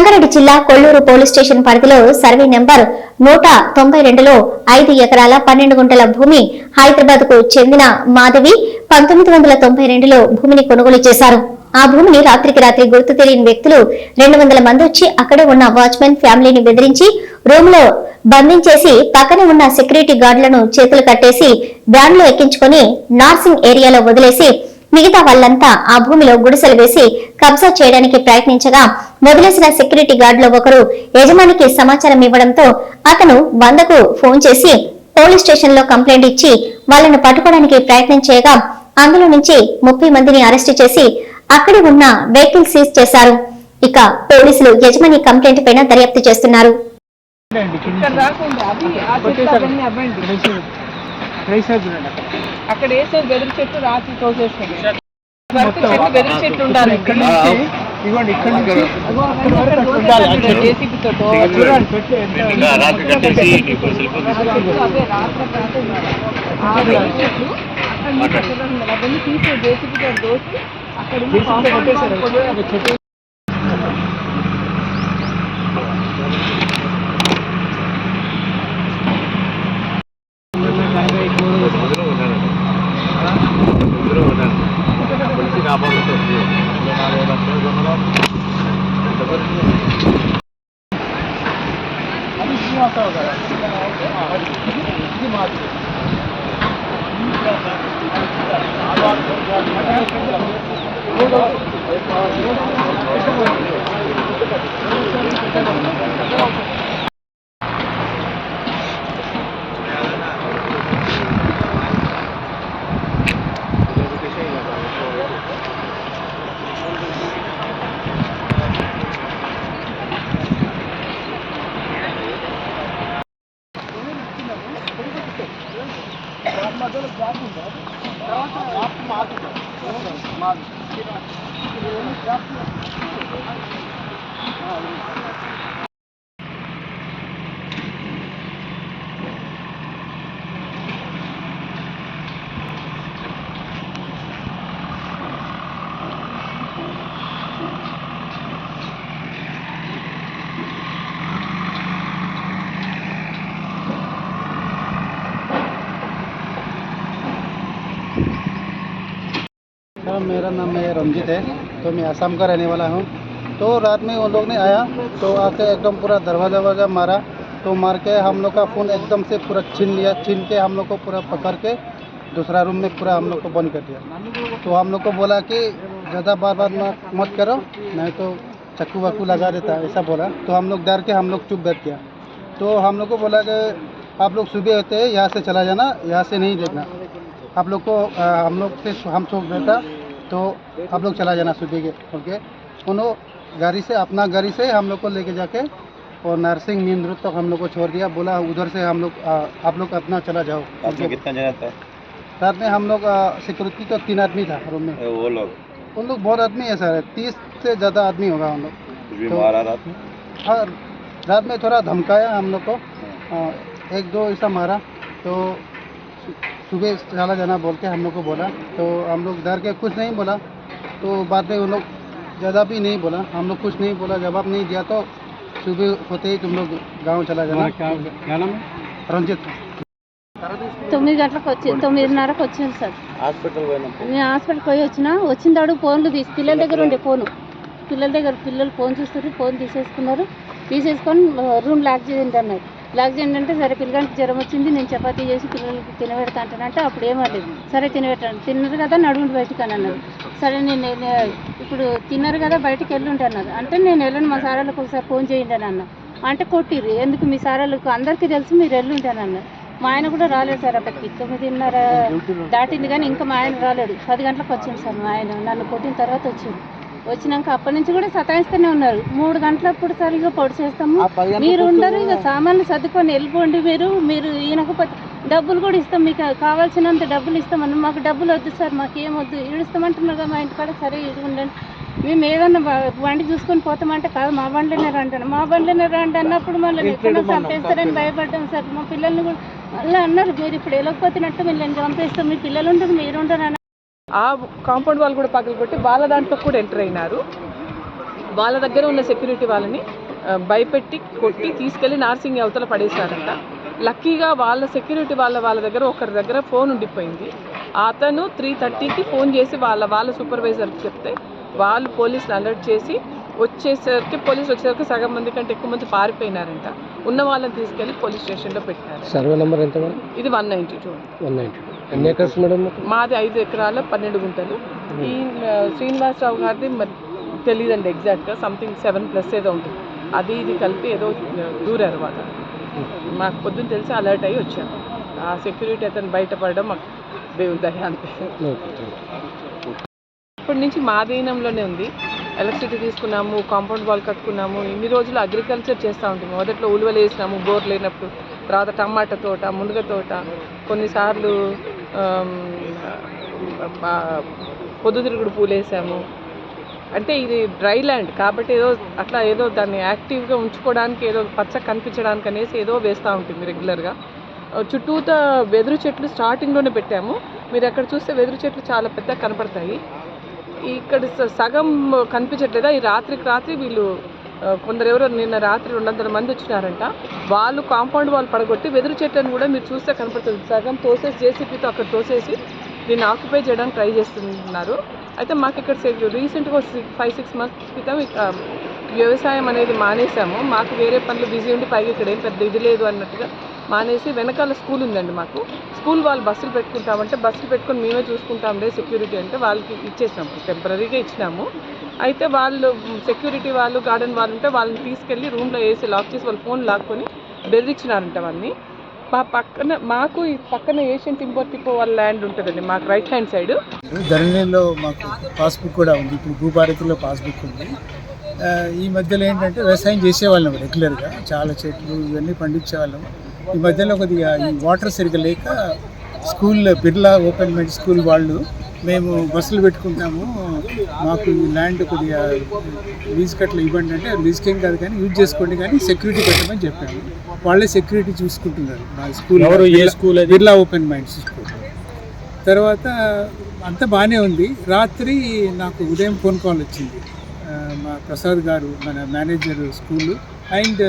సంగారెడ్డి జిల్లా Kolluru police station పరిధిలో survey number నూట తొంభై రెండులో ఐదు ఎకరాల పన్నెండు గుంటల భూమి హైదరాబాద్కు చెందిన మాధవి పంతొమ్మిది వందల తొంభై రెండులో భూమిని కొనుగోలు చేశారు. ఆ భూమిని రాత్రికి రాత్రి గుర్తు తెలియని వ్యక్తులు రెండు వందల మంది వచ్చి అక్కడే ఉన్న వాచ్మెన్ ఫ్యామిలీని బెదిరించి రూమ్లో బంధించేసి పక్కనే ఉన్న సెక్యూరిటీ గార్డులను చేతులు కట్టేసి వ్యాన్లో ఎక్కించుకొని నార్సింగ్ ఏరియాలో వదిలేసి మిగతా వాళ్ళంతా ఆ భూమిలో గుడిసెలు వేసి కబ్జా చేయడానికి ప్రయత్నించగా వదిలేసిన సెక్యూరిటీ గార్డులో ఒకరు యజమానికి సమాచారం ఇవ్వడంతో అతను వందకు ఫోన్ చేసి పోలీస్ స్టేషన్లో కంప్లైంట్ ఇచ్చి వాళ్ళను పట్టుకోవడానికి ప్రయత్నం చేయగా అందులో నుంచి ముప్పై మందిని అరెస్టు చేసి అక్కడే ఉన్న వెహికల్ సీజ్ చేశారు. ఇక పోలీసులు యజమాని కంప్లైంట్ పైన దర్యాప్తు చేస్తున్నారు. అవ్వండి అక్కడ. వేసే వెదురు చెట్టు రాత్రి తోసేస్తుంది వరకు చెట్టు వెదురు చెట్లు ఉండాలి ఇక్కడ నుంచి ఇదిగోండి ఇక్కడ నుంచి అక్కడ JCB తోటో. చూడండి చెట్లు ఎంత రాత్రి కట్టేసి నీకు ఉండాలి. ఆ అక్కడ నుంచి అక్కడ ఉండాలి. అవన్నీ తీసి జేసీబీ తోటి దోసి అక్కడ చెట్టు శ్రీనివాసరావు గారు मेरा नाम है रंजीत है तो मैं आसाम का रहने वाला हूँ। तो रात में उन लोग ने आया तो आके एकदम पूरा दरवाज़ा वरवाजा मारा तो मार के हम लोग का फ़ोन एकदम से पूरा छीन लिया छीन के हम लोग को पूरा पकड़ के दूसरा रूम में पूरा हम लोग को बंद कर दिया। तो हम लोग को बोला कि ज़्यादा बार बार मत करो नहीं तो चक्कू वक्कू लगा देता ऐसा बोला। तो हम लोग डर के हम लोग चुप बैठ गया। तो हम लोग को बोला कि आप लोग सुबह होते हैं यहाँ से चला जाना यहाँ से नहीं देखना। आप लोग को अ, हम लोग से हम चौक रहता तो आप लोग चला जाना सुबह के ओके उन्होंने गाड़ी से अपना गाड़ी से हम लोग को लेके जाके और नरसिंह नींद रोड तक हम लोग को छोड़ दिया। बोला उधर से हम लोग आप लोग अपना चला जाओ। कितना जना था? रात में हम लोग सिक्योरिटी तो तीन आदमी था रूम में। वो लोग? उन लोग बहुत आदमी है सर तीस से ज़्यादा आदमी होगा हम लोग। तो- रात में? हाँ रात में थोड़ा धमकाया हम लोग को। एक दो ऐसा मारा। तो सुबह चला जाना बोल के हम लोग को बोला तो हम लोग डर के कुछ नहीं बोला तो बाद में उन लोग ज़्यादा भी नहीं बोला हम लोग कुछ नहीं बोला जवाब नहीं दिया तो सुबह होते ही तुम लोग गांव चला जाना क्या क्या नाम है रंजित తొమ్మిది గంటలకు వచ్చి తొమ్మిదిన్నరకు వచ్చింది సార్ హాస్పిటల్ పోయినప్పుడు నేను హాస్పిటల్కి పోయి వచ్చిన వచ్చిన తడు ఫోన్లు తీసి పిల్లల దగ్గర ఉండే ఫోను పిల్లల దగ్గర పిల్లలు ఫోన్ చూస్తారు ఫోన్ తీసేసుకున్నారు తీసేసుకొని రూమ్ లాక్ చేయండి అన్నారు లాక్ ఏంటంటే అంటే సరే పిల్లగానికి జ్వరం వచ్చింది నేను చపాతీ చేసి పిల్లలకి తినబెడతా అంటానంటే అప్పుడు ఏమలేదు సరే తినబెట్టాను తిన్నారు కదా నడుముండి బయటికి అని అన్నారు. సరే నేను ఇప్పుడు తిన్నారు కదా బయటికి వెళ్ళుంటే అన్నారు. అంటే నేను వెళ్ళను మా సారాలకు ఒకసారి ఫోన్ చేయండి అని అన్న. అంటే కొట్టిర్రు. ఎందుకు మీ సారాలకు? అందరికీ తెలుసు మీరు వెళ్ళుంటాను అన్నారు. మా ఆయన కూడా రాలేదు సార్ అప్పటికి. తొమ్మిదిన్నర దాటింది కానీ ఇంకా మా ఆయన రాలేడు పది గంటలకు వచ్చింది సార్ మా ఆయన. నన్ను కొట్టిన తర్వాత వచ్చింది వచ్చినాక అప్పటి నుంచి కూడా సతాయిస్తూనే ఉన్నారు. మూడు గంటలప్పుడు సార్ ఇక పొడి చేస్తాము. మీరు ఉండరు ఇక సామాన్లు సర్దుకొని వెళ్ళిపోండి మీరు. మీరు ఈయనకపోతే డబ్బులు కూడా ఇస్తాం మీకు కావాల్సినంత డబ్బులు ఇస్తామని మాకు డబ్బులు వద్దు సార్ మాకు వద్దు. ఈడుస్తామంటున్నారు కదా మా ఇంటికాడ సరే ఇది ఉండండి. మేము ఏదన్నా బండి చూసుకొని పోతామంటే కాదు మా బండిలోనే రండి మా బండిలోనే రండి అన్నప్పుడు మళ్ళీ ఎక్కడ చంపేస్తారని భయపడ్డాం సార్. మా పిల్లల్ని కూడా మళ్ళీ అన్నారు మీరు ఇప్పుడు వెళ్ళకపోతున్నట్టు మేము చంపేస్తాం. మీ పిల్లలు ఉండరు మీరు ఉండరు ఆ కాంపౌండ్ వాళ్ళు కూడా పగలగొట్టి వాళ్ళ దాంట్లో కూడా ఎంటర్ అయినారు. వాళ్ళ దగ్గర ఉన్న సెక్యూరిటీ వాళ్ళని భయపెట్టి కొట్టి తీసుకెళ్ళి నార్సింగ్ అవతల పడేశారంట. లక్కీగా వాళ్ళ సెక్యూరిటీ వాళ్ళ వాళ్ళ దగ్గర ఒకరి దగ్గర ఫోన్ ఉండిపోయింది. అతను త్రీ థర్టీకి ఫోన్ చేసి వాళ్ళ వాళ్ళ సూపర్వైజర్కి చెప్తే వాళ్ళు పోలీసులు అలర్ట్ చేసి వచ్చేసరికి పోలీసులు వచ్చేసరికి సగం మంది కంటే ఎక్కువ మంది పారిపోయినారంట. ఉన్న వాళ్ళని తీసుకెళ్ళి పోలీస్ స్టేషన్లో పెట్టారు సర్వే నెంబర్ ఎంత ఇది one ninety two one ninety ఎన్ని ఎకర్స్ మేడం మాది ఐదు ఎకరాల పన్నెండు గుంటలు. ఈ శ్రీనివాసరావు గారిది మరి తెలియదండి ఎగ్జాక్ట్గా సంథింగ్ సెవెన్ ప్లస్ ఏదో ఉంటుంది. అది ఇది కలిపి ఏదో దూరారు వాళ్ళు మాకు పొద్దున్న తెలిసి అలర్ట్ అయ్యి వచ్చాము ఆ సెక్యూరిటీ అతను బయటపడడం మాకు దేవుని దయ అంతే. ఇప్పటి నుంచి మా అధీనంలోనే ఉంది. ఎలక్ట్రిసిటీ తీసుకున్నాము కాంపౌండ్ వాల్ కట్టుకున్నాము ఇన్ని రోజులు అగ్రికల్చర్ చేస్తూ ఉంటాము మొదట్లో ఉలువలు వేసినాము బోర్ లేనప్పుడు తర్వాత టమాటా తోట మునగ తోట కొన్నిసార్లు పొద్దుతిరుగుడు పూలు వేసాము అంటే ఇది డ్రై ల్యాండ్ కాబట్టి ఏదో అట్లా ఏదో దాన్ని యాక్టివ్గా ఉంచుకోవడానికి ఏదో పచ్చ కనిపించడానికి అనేసి ఏదో వేస్తూ ఉంటుంది రెగ్యులర్గా. చుట్టూత వెదురు చెట్లు స్టార్టింగ్లోనే పెట్టాము. మీరు అక్కడ చూస్తే వెదురు చెట్లు చాలా పెద్దగా కనపడతాయి. ఇక్కడ స- సగం కనిపించట్లేదా? ఈ రాత్రికి రాత్రి వీళ్ళు కొందరెవరో కొందరు ఎవరో నిన్న రాత్రి రెండు వందల మంది వచ్చినారంట. వాళ్ళు కాంపౌండ్ వాళ్ళు పడగొట్టి వెదురు చెట్లను కూడా మీరు చూస్తే కనపడుతుంది. సగం తోసేసి జేసీపీతో అక్కడ తోసేసి దీన్ని ఆక్యుపై చేయడానికి ట్రై చేస్తున్నారు. అయితే మాకు ఇక్కడ రీసెంట్గా ఫైవ్ సిక్స్ మంత్స్ క్రితం వ్యవసాయం అనేది మానేసాము. మాకు వేరే పనులు బిజీ ఉండి పైగా ఇక్కడ ఏం పెద్ద ఇది లేదు అన్నట్టుగా మానేసి వెనకాల స్కూల్ ఉందండి మాకు. స్కూల్ వాళ్ళు బస్సులు పెట్టుకుంటామంటే బస్సులు పెట్టుకొని మేమే చూసుకుంటాంలే సెక్యూరిటీ అంటే వాళ్ళకి ఇచ్చేసాము టెంపరీగా ఇచ్చినాము. అయితే వాళ్ళు సెక్యూరిటీ వాళ్ళు గార్డెన్ వాళ్ళు ఉంటే వాళ్ళని తీసుకెళ్ళి రూమ్లో వేసి లాక్ చేసి వాళ్ళ ఫోన్ లాక్కొని బెదిరించినారంట వాళ్ళని. మా పక్కన మాకు ఈ పక్కన ఏషియన్ టింపో టిపో వాళ్ళ ల్యాండ్ ఉంటుందండి మాకు రైట్ హ్యాండ్ సైడ్ ధరణిలో మాకు పాస్బుక్ కూడా ఉంది ఇప్పుడు భూభారతిలో పాస్బుక్ ఉంది. ఈ మధ్యలో ఏంటంటే వ్యవసాయం చేసేవాళ్ళం రెగ్యులర్గా చాలా చెట్లు ఇవన్నీ పండించేవాళ్ళం. ఈ మధ్యలో కొద్దిగా ఈ వాటర్ సరిగ్గా లేక school Birla open mind school వాళ్ళు మేము బస్సులు పెట్టుకుంటాము. మాకు ఈ ల్యాండ్ కొద్దిగా లీజ్ కట్లు ఇవ్వండి అంటే లీజ్కేం కాదు కానీ యూజ్ చేసుకోండి కానీ సెక్యూరిటీ పెట్టమని చెప్పాము. వాళ్ళే సెక్యూరిటీ చూసుకుంటున్నారు మా స్కూల్ ఎవరు ఏ school Birla open mind school. తర్వాత అంతా బాగానే ఉంది. రాత్రి నాకు ఉదయం ఫోన్ కాల్ వచ్చింది. మా ప్రసాద్ గారు మన manager school and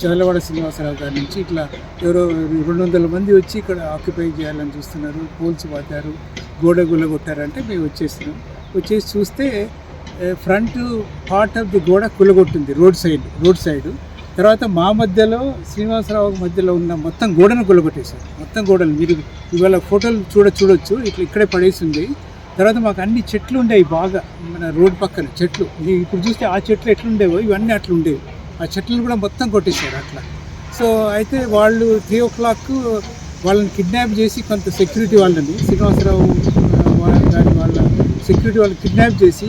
Chadalavada Srinivasa Rao గారి నుంచి ఇట్లా ఎవరో రెండు వందల మంది వచ్చి ఇక్కడ ఆక్యుపై చేయాలని చూస్తున్నారు. పోల్స్ పాతారు గోడ గుల్లగొట్టారంటే మేము వచ్చేసినాం. వచ్చేసి చూస్తే ఫ్రంట్ పార్ట్ ఆఫ్ ది గోడ కులగొట్టింది రోడ్ సైడ్ రోడ్ సైడ్ తర్వాత మా మధ్యలో శ్రీనివాసరావు మధ్యలో ఉన్న మొత్తం గోడను కొలగొట్టేశారు మొత్తం గోడలు మీరు ఇవాళ ఫోటోలు చూడ చూడొచ్చు. ఇట్లా ఇక్కడే పడేసి ఉంది. తర్వాత మాకు అన్ని చెట్లు ఉండేవి బాగా మన రోడ్ పక్కన చెట్లు. ఇప్పుడు చూస్తే ఆ చెట్లు ఎట్లుండేవో ఇవన్నీ అట్లా ఉండేవి ఆ చెట్లను కూడా మొత్తం కొట్టేశారు అట్లా. సో అయితే వాళ్ళు త్రీ ఓ క్లాక్ వాళ్ళని కిడ్నాప్ చేసి కొంత సెక్యూరిటీ వాళ్ళని శ్రీనివాసరావు ఆ, వాళ్ళ వాళ్ళ సెక్యూరిటీ వాళ్ళని కిడ్నాప్ చేసి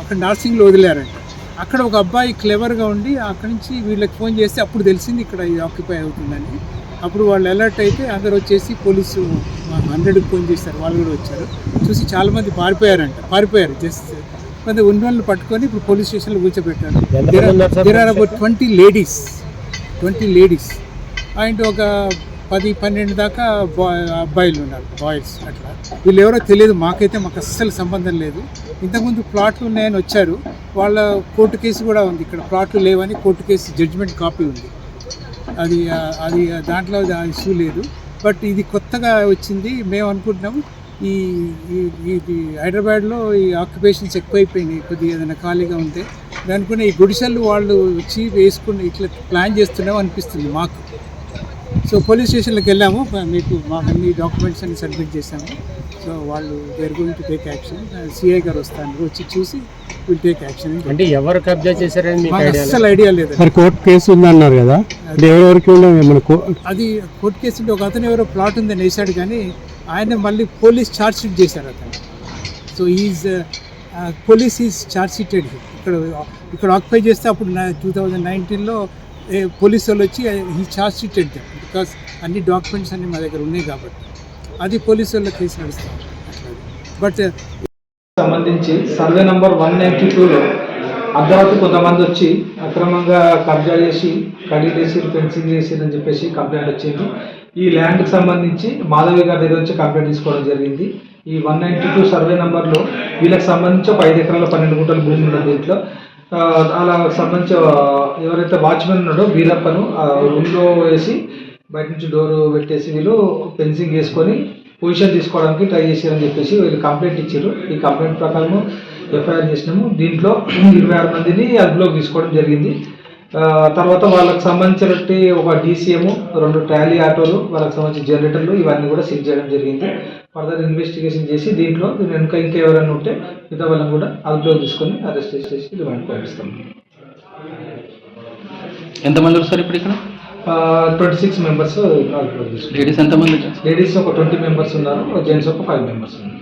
అక్కడ నార్సింగ్లో వదిలారంట. అక్కడ ఒక అబ్బాయి క్లెవర్గా ఉండి అక్కడి నుంచి వీళ్ళకి ఫోన్ చేస్తే అప్పుడు తెలిసింది ఇక్కడ ఇది ఆక్యుపై అవుతుందని. అప్పుడు వాళ్ళు అలర్ట్ అయితే అందరు వచ్చేసి పోలీసు హండ్రెడ్కి ఫోన్ చేశారు. వాళ్ళు కూడా వచ్చారు. చూసి చాలామంది పారిపోయారంట. పారిపోయారు. జస్ట్ కొంత ఉన్న వాళ్ళని పట్టుకొని ఇప్పుడు పోలీస్ స్టేషన్లో కూర్చోబెట్టారు. There are about twenty ladies. Twenty ladies. And ఒక పది పన్నెండు దాకా బాయ్ అబ్బాయిలు ఉన్నారు బాయ్స్ అట్లా. వీళ్ళు ఎవరో తెలియదు మాకైతే మాకు అస్సలు సంబంధం లేదు. ఇంతకుముందు ప్లాట్లు ఉన్నాయని వచ్చారు. వాళ్ళ కోర్టు కేసు కూడా ఉంది. ఇక్కడ ప్లాట్లు లేవని కోర్టు కేసు జడ్జిమెంట్ కాపీ ఉంది. అది అది దాంట్లో ఆ ఇష్యూ లేదు. బట్ ఇది కొత్తగా వచ్చింది. మేము అనుకుంటున్నాము ఈ ఈ- ఇది హైదరాబాద్లో ఈ ఆక్యుపేషన్స్ ఎక్కువైపోయినాయి కొద్దిగా ఏదైనా ఖాళీగా ఉంటే. దానికునే ఈ గుడిసెలు వాళ్ళు వచ్చి వేసుకుని ఇట్లా ప్లాన్ చేస్తున్నాం అనిపిస్తుంది మాకు. సో పోలీస్ స్టేషన్లోకి వెళ్ళాము మీకు మాకు అన్ని డాక్యుమెంట్స్ అన్ని సబ్మిట్ చేశాము. సో వాళ్ళు there going to take action CI గారు వస్తాను వచ్చి చూసి విల్ టేక్ యాక్షన్ అంటే ఎవరు కబ్జా చేశారని మాకు ఐడియా అస్సలు ఐడియా లేదు. మరి కోర్టు కేసు ఉందన్నారు కదా? అది ఎవరెవరికి అది కోర్టు కేసు ఉంటే ఒక అతను ఎవరో ప్లాట్ ఉందని వేశాడు కానీ ఆయన మళ్ళీ పోలీస్ ఛార్జ్ షీట్ చేశారు అతను. So is police is charge sheeted. ఇక్కడ ఇక్కడ ఆక్యుపై చేస్తే అప్పుడు టూ థౌజండ్ నైన్టీన్లో పోలీస్ వాళ్ళు వచ్చి ఈ ఛార్జ్ షీటెడ్ బికాస్ అన్ని డాక్యుమెంట్స్ అన్ని మా దగ్గర ఉన్నాయి కాబట్టి. అది పోలీస్ వాళ్ళ కేసు నడుస్తాం బట్ సంబంధించి సర్వే నంబర్ వన్ నైంటీ టూలో అర్ధరాత్రి కొంతమంది వచ్చి అక్రమంగా కబ్జా చేసి కడిగేసి ఫెన్సింగ్ చేసి అని చెప్పేసి కంప్లైంట్ వచ్చింది. ఈ ల్యాండ్కి సంబంధించి మాధవి గారి దగ్గర నుంచి కంప్లైంట్ తీసుకోవడం జరిగింది. ఈ వన్ నైంటీ టూ సర్వే నెంబర్లో వీళ్ళకి సంబంధించి ఒక ఐదు ఎకరాల పన్నెండు గుంటల భూమి ఉన్నది దీంట్లో. అలా సంబంధించి ఎవరైతే వాచ్మెన్ ఉన్నాడో వీరప్పను ఆ రూమ్లో వేసి బయట నుంచి డోర్ పెట్టేసి వీళ్ళు ఫెన్సింగ్ వేసుకొని పొజిషన్ తీసుకోవడానికి ట్రై చేశారని చెప్పేసి వీళ్ళు కంప్లైంట్ ఇచ్చారు. ఈ కంప్లైంట్ ప్రకారము ఎఫ్ఐఆర్ చేసినాము. దీంట్లో ఇరవై ఆరు మందిని అదుపులోకి తీసుకోవడం జరిగింది. తర్వాత వాళ్ళకి సంబంధించినట్టు ఒక డీసీఎం రెండు ట్రాలీ ఆటోలు వాళ్ళకి సంబంధించిన జనరేటర్లు ఇవన్నీ కూడా సీజ్ చేయడం జరిగింది. ఫర్దర్ ఇన్వెస్టిగేషన్ చేసి దీంట్లో వెనుక ఇంకా ఎవరైనా ఉంటే మిగతా వాళ్ళని కూడా అదుపులోకి తీసుకొని అరెస్ట్ చేసి రిమాండ్ పంపిస్తాం. ఎంతమంది వస్తారు ఇప్పుడు ఇక్కడ? ట్వంటీ సిక్స్ మెంబర్స్ లేడీస్ ఎంతమంది లేడీస్ ఒక ట్వంటీ మెంబర్స్ ఉన్నారు జెంట్స్ ఒక ఫైవ్ మెంబర్స్ ఉన్నారు.